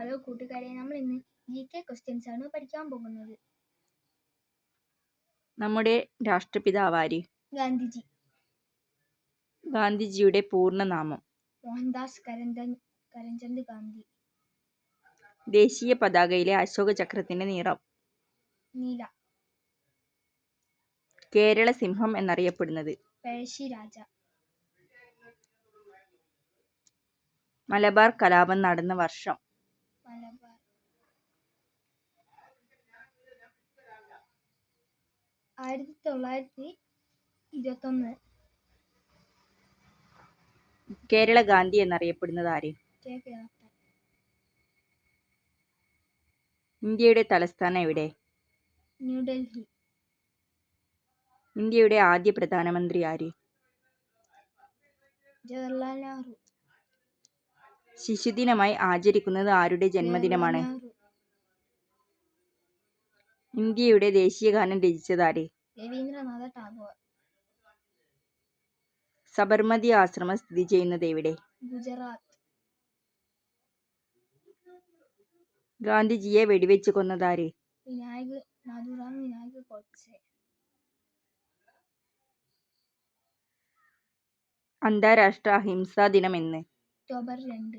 Hello കൂട്ടുകാരെ. നമ്മൾ ഇന്ന് ജി കെ ക്വസ്റ്റ്യൻസ് ആണ് പഠിക്കാൻ പോകുന്നത്. നമ്മുടെ രാഷ്ട്രപിതാവാര്? ഗാന്ധിജി. ഗാന്ധിജിയുടെ പൂർണനാമം. മോഹൻദാസ് കരംചന്ദ് കരംചന്ദ് ഗാന്ധി. ദേശീയ പതാകയിലെ അശോക ചക്രത്തിന്റെ നിറം. നീല. കേരള സിംഹം എന്നറിയപ്പെടുന്നത്. പഴശ്ശി രാജ. മലബാർ കലാപം നടന്ന വർഷം. മലബാർ. ആയിരത്തി തൊള്ളായിരത്തി ഇരുപത്തൊന്ന്. കേരള ഗാന്ധി എന്നറിയപ്പെടുന്നത് ആര്? കെ. കേളപ്പൻ ഇന്ത്യയുടെ തലസ്ഥാനം എവിടെ? ന്യൂഡൽഹി. ഇന്ത്യയുടെ ആദ്യ പ്രധാനമന്ത്രി ആര്? ജവഹർലാൽ നെഹ്റു. ശിശുദിനമായി ആചരിക്കുന്നത് ആരുടെ ജന്മദിനമാണ്? ഇന്ത്യയുടെ ദേശീയ ഗാനം രചിച്ചത് ആര് രവീന്ദ്രനാഥ ടാഗോർ. സബർമതി ആശ്രമം സ്ഥിതി ചെയ്യുന്നത് എവിടെ? ഗുജറാത്ത്. ഗാന്ധിജിയെ വെടിവെച്ച് കൊന്നത് ആര് വിനായക് നാഥുറാം വിനായക് അന്താരാഷ്ട്ര അഹിംസാ ദിനം എന്ന് ഒക്ടോബർ രണ്ട്.